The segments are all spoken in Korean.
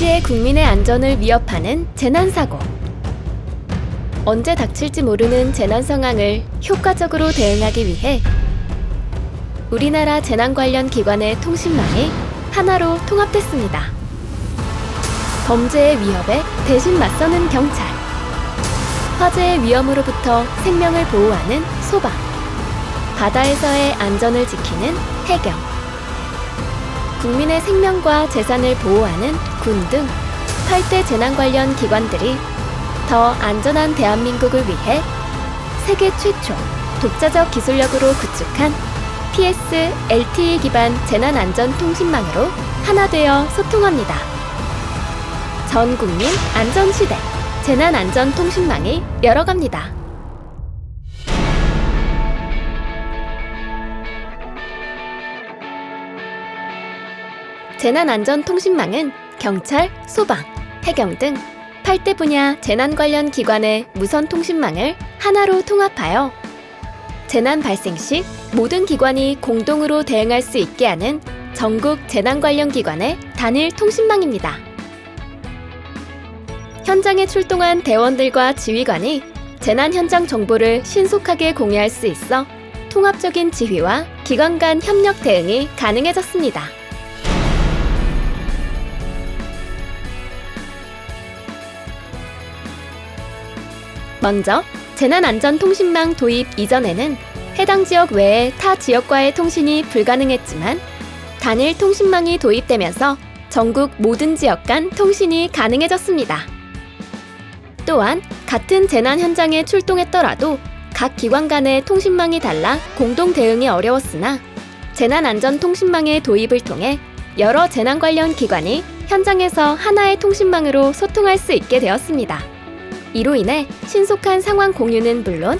동시에 국민의 안전을 위협하는 재난사고. 언제 닥칠지 모르는 재난 상황을 효과적으로 대응하기 위해 우리나라 재난 관련 기관의 통신망이 하나로 통합됐습니다. 범죄의 위협에 대신 맞서는 경찰. 화재의 위험으로부터 생명을 보호하는 소방. 바다에서의 안전을 지키는 해경. 국민의 생명과 재산을 보호하는 군등 8대 재난 관련 기관들이 더 안전한 대한민국을 위해 세계 최초 독자적 기술력으로 구축한 PS LTE 기반 재난 안전 통신망으로 하나 되어 소통합니다. 전 국민 안전 시대 재난 안전 통신망이 열어갑니다. 재난안전통신망은 경찰, 소방, 해경 등 8대 분야 재난 관련 기관의 무선 통신망을 하나로 통합하여 재난 발생 시 모든 기관이 공동으로 대응할 수 있게 하는 전국 재난 관련 기관의 단일 통신망입니다. 현장에 출동한 대원들과 지휘관이 재난 현장 정보를 신속하게 공유할 수 있어 통합적인 지휘와 기관 간 협력 대응이 가능해졌습니다. 먼저 재난안전통신망 도입 이전에는 해당 지역 외의 타 지역과의 통신이 불가능했지만 단일 통신망이 도입되면서 전국 모든 지역 간 통신이 가능해졌습니다. 또한 같은 재난 현장에 출동했더라도 각 기관 간의 통신망이 달라 공동 대응이 어려웠으나 재난안전통신망의 도입을 통해 여러 재난 관련 기관이 현장에서 하나의 통신망으로 소통할 수 있게 되었습니다. 이로 인해 신속한 상황 공유는 물론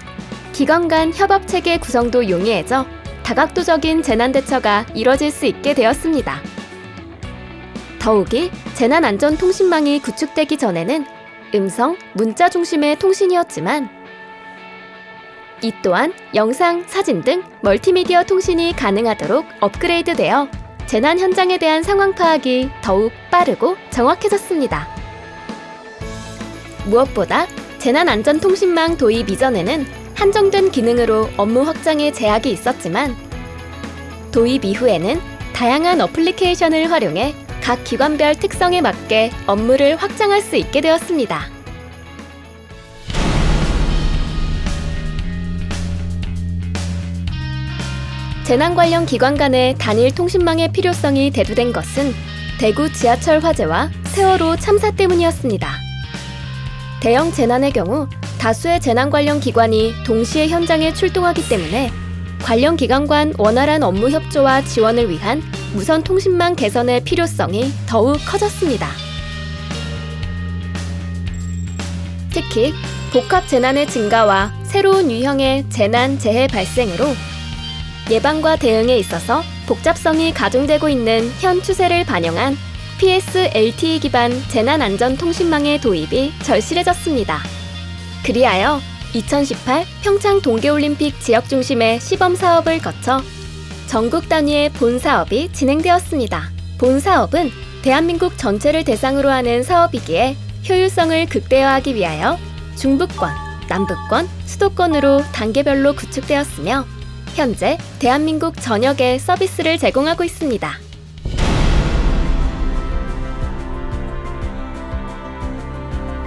기관 간 협업 체계 구성도 용이해져 다각도적인 재난 대처가 이뤄질 수 있게 되었습니다. 더욱이 재난 안전 통신망이 구축되기 전에는 음성, 문자 중심의 통신이었지만 이 또한 영상, 사진 등 멀티미디어 통신이 가능하도록 업그레이드되어 재난 현장에 대한 상황 파악이 더욱 빠르고 정확해졌습니다. 무엇보다 재난안전통신망 도입 이전에는 한정된 기능으로 업무 확장에 제약이 있었지만 도입 이후에는 다양한 어플리케이션을 활용해 각 기관별 특성에 맞게 업무를 확장할 수 있게 되었습니다. 재난 관련 기관 간의 단일 통신망의 필요성이 대두된 것은 대구 지하철 화재와 세월호 참사 때문이었습니다. 대형 재난의 경우 다수의 재난 관련 기관이 동시에 현장에 출동하기 때문에 관련 기관 간 원활한 업무 협조와 지원을 위한 무선 통신망 개선의 필요성이 더욱 커졌습니다. 특히 복합 재난의 증가와 새로운 유형의 재난 재해 발생으로 예방과 대응에 있어서 복잡성이 가중되고 있는 현 추세를 반영한 PS LTE 기반 재난안전통신망의 도입이 절실해졌습니다. 그리하여 2018 평창 동계올림픽 지역 중심의 시범 사업을 거쳐 전국 단위의 본 사업이 진행되었습니다. 본 사업은 대한민국 전체를 대상으로 하는 사업이기에 효율성을 극대화하기 위하여 중부권, 남부권, 수도권으로 단계별로 구축되었으며 현재 대한민국 전역에 서비스를 제공하고 있습니다.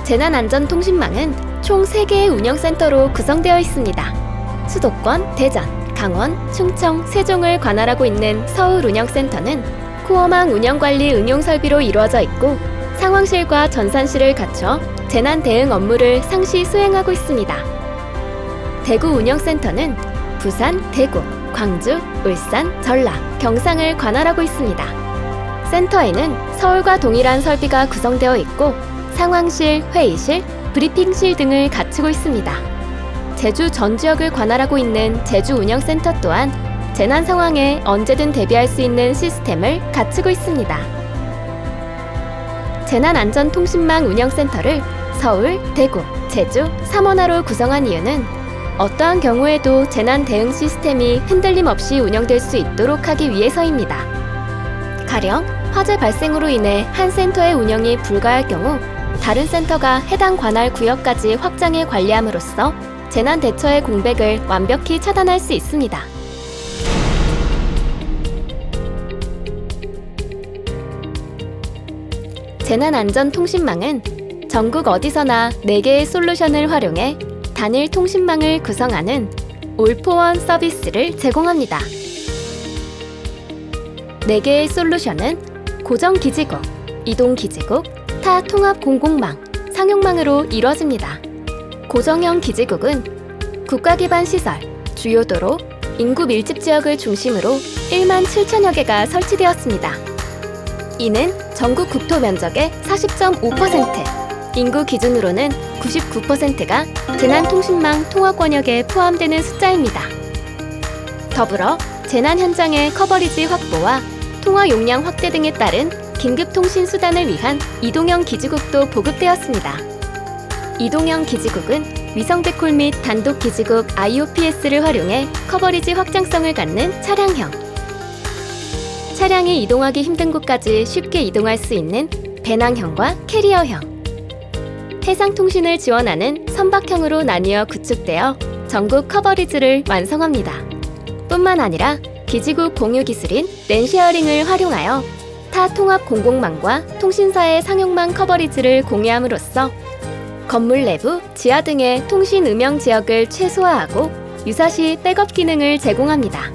재난안전통신망은 총 3개의 운영센터로 구성되어 있습니다. 수도권, 대전, 강원, 충청, 세종을 관할하고 있는 서울 운영센터는 코어망 운영관리 응용 설비로 이루어져 있고 상황실과 전산실을 갖춰 재난 대응 업무를 상시 수행하고 있습니다. 대구 운영센터는 부산, 대구, 광주, 울산, 전라, 경상을 관할하고 있습니다. 센터에는 서울과 동일한 설비가 구성되어 있고 상황실, 회의실, 브리핑실 등을 갖추고 있습니다. 제주 전 지역을 관할하고 있는 제주 운영센터 또한 재난 상황에 언제든 대비할 수 있는 시스템을 갖추고 있습니다. 재난안전통신망 운영센터를 서울, 대구, 제주, 삼원화로 구성한 이유는 어떠한 경우에도 재난 대응 시스템이 흔들림 없이 운영될 수 있도록 하기 위해서입니다. 가령 화재 발생으로 인해 한 센터의 운영이 불가할 경우 다른 센터가 해당 관할 구역까지 확장해 관리함으로써 재난 대처의 공백을 완벽히 차단할 수 있습니다. 재난안전통신망은 전국 어디서나 4개의 솔루션을 활용해 단일 통신망을 구성하는 올포원 서비스를 제공합니다. 4개의 솔루션은 고정 기지국, 이동 기지국, 타 통합 공공망, 상용망으로 이루어집니다. 고정형 기지국은 국가 기반 시설, 주요 도로, 인구 밀집 지역을 중심으로 1만 7천여 개가 설치되었습니다. 이는 전국 국토 면적의 40.5%, 인구 기준으로는 99%가 재난통신망 통합 권역에 포함되는 숫자입니다. 더불어 재난 현장의 커버리지 확보와 통화 용량 확대 등에 따른 긴급 통신 수단을 위한 이동형 기지국도 보급되었습니다. 이동형 기지국은 위성 데콜 및 단독 기지국 IOPS를 활용해 커버리지 확장성을 갖는 차량형. 차량이 이동하기 힘든 곳까지 쉽게 이동할 수 있는 배낭형과 캐리어형. 해상 통신을 지원하는 선박형으로 나뉘어 구축되어 전국 커버리지를 완성합니다. 뿐만 아니라 기지국 공유 기술인 랜쉐어링을 활용하여 타 통합 공공망과 통신사의 상용망 커버리지를 공유함으로써 건물 내부, 지하 등의 통신 음영 지역을 최소화하고 유사시 백업 기능을 제공합니다.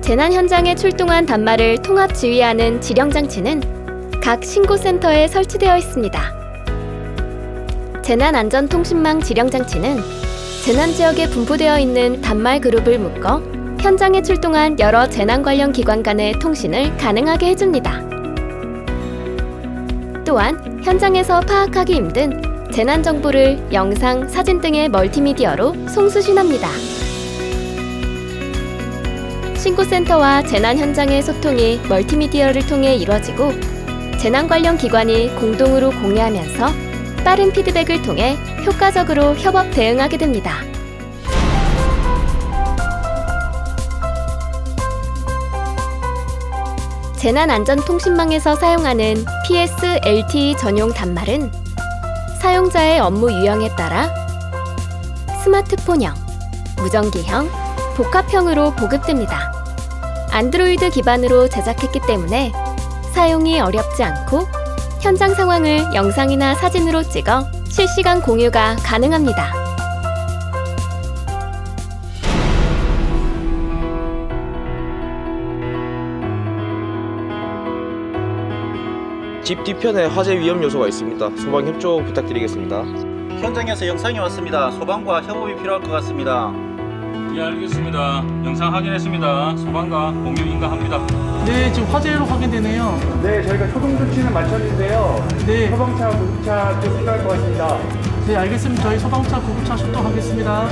재난 현장에 출동한 단말을 통합 지휘하는 지령 장치는 각 신고센터에 설치되어 있습니다. 재난 안전 통신망 지령 장치는 재난 지역에 분포되어 있는 단말 그룹을 묶어 현장에 출동한 여러 재난 관련 기관 간의 통신을 가능하게 해줍니다. 또한 현장에서 파악하기 힘든 재난 정보를 영상, 사진 등의 멀티미디어로 송수신합니다. 신고센터와 재난 현장의 소통이 멀티미디어를 통해 이루어지고 재난 관련 기관이 공동으로 공유하면서 빠른 피드백을 통해 효과적으로 협업 대응하게 됩니다. 재난안전통신망에서 사용하는 PSLTE 전용 단말은 사용자의 업무 유형에 따라 스마트폰형, 무전기형, 복합형으로 보급됩니다. 안드로이드 기반으로 제작했기 때문에 사용이 어렵지 않고 현장 상황을 영상이나 사진으로 찍어 실시간 공유가 가능합니다. 집 뒤편에 화재 위험 요소가 있습니다. 소방 협조 부탁드리겠습니다. 현장에서 영상이 왔습니다. 소방과 협업이 필요할 것 같습니다. 예 알겠습니다. 영상 확인했습니다. 소방과 공유 인가합니다. 네, 지금 화재로 확인되네요. 네, 저희가 초동 조치는 마쳤는데요. 네, 소방차, 구급차 좀 필요할 것 같습니다. 네, 알겠습니다. 저희 소방차 구급차 출동하겠습니다.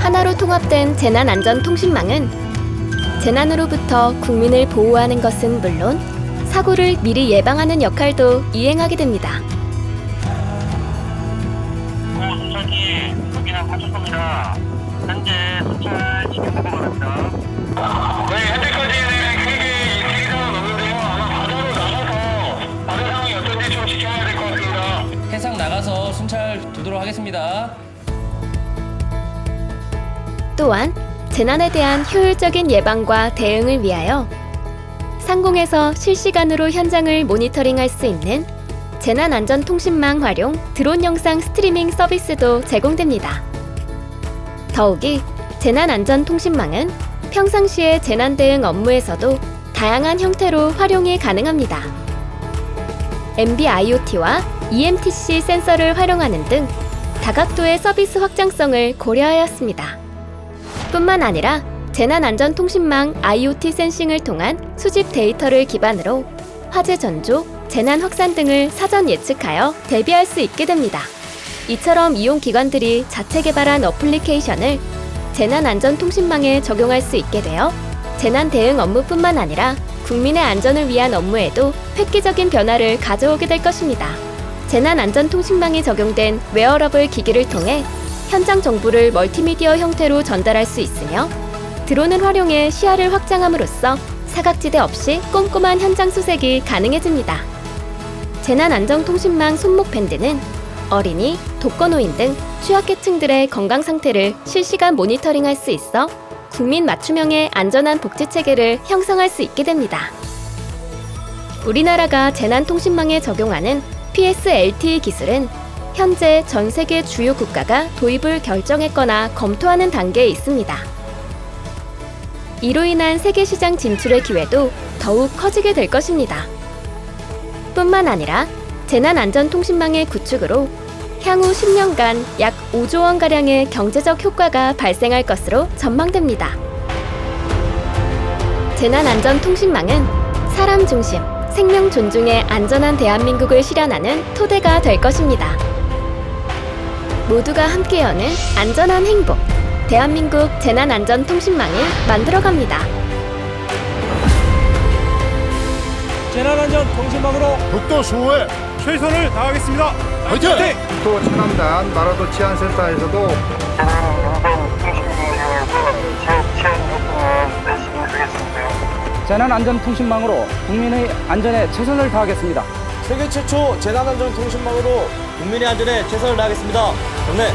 하나로 통합된 재난안전통신망은 재난으로부터 국민을 보호하는 것은 물론 사고를 미리 예방하는 역할도 이행하게 됩니다. 어, 순찰기 여기는 파출소입니다. 현재 순찰 진행 또한 재난에 대한 효율적인 예방과 대응을 위하여 상공에서 실시간으로 현장을 모니터링할 수 있는 재난안전통신망 활용 드론 영상 스트리밍 서비스도 제공됩니다. 더욱이 재난안전통신망은 평상시의 재난 대응 업무에서도 다양한 형태로 활용이 가능합니다. MB-IoT와 EMTC 센서를 활용하는 등 다각도의 서비스 확장성을 고려하였습니다. 뿐만 아니라 재난안전통신망 IoT 센싱을 통한 수집 데이터를 기반으로 화재 전조, 재난 확산 등을 사전 예측하여 대비할 수 있게 됩니다. 이처럼 이용 기관들이 자체 개발한 어플리케이션을 재난안전통신망에 적용할 수 있게 되어 재난 대응 업무뿐만 아니라 국민의 안전을 위한 업무에도 획기적인 변화를 가져오게 될 것입니다. 재난안전통신망이 적용된 웨어러블 기기를 통해 현장 정보를 멀티미디어 형태로 전달할 수 있으며 드론을 활용해 시야를 확장함으로써 사각지대 없이 꼼꼼한 현장 수색이 가능해집니다. 재난안전통신망 손목 밴드는 어린이, 독거노인 등 취약계층들의 건강 상태를 실시간 모니터링할 수 있어 국민 맞춤형의 안전한 복지 체계를 형성할 수 있게 됩니다. 우리나라가 재난통신망에 적용하는 PSLTE 기술은 현재 전 세계 주요 국가가 도입을 결정했거나 검토하는 단계에 있습니다. 이로 인한 세계 시장 진출의 기회도 더욱 커지게 될 것입니다. 뿐만 아니라 재난안전통신망의 구축으로 향후 10년간 약 5조 원가량의 경제적 효과가 발생할 것으로 전망됩니다. 재난안전통신망은 사람 중심, 생명 존중의 안전한 대한민국을 실현하는 토대가 될 것입니다. 모두가 함께 여는 안전한 행복, 대한민국 재난안전통신망을 만들어갑니다. 재난안전 통신망으로 독도 수호에 최선을 다하겠습니다. 화이팅! 또 체남단 마라도 치안센터에서도 재난안전통신망으로 국민의 안전에 최선을 다하겠습니다. 세계 최초 재난안전통신망으로 국민의 안전에 최선을 다하겠습니다. 准备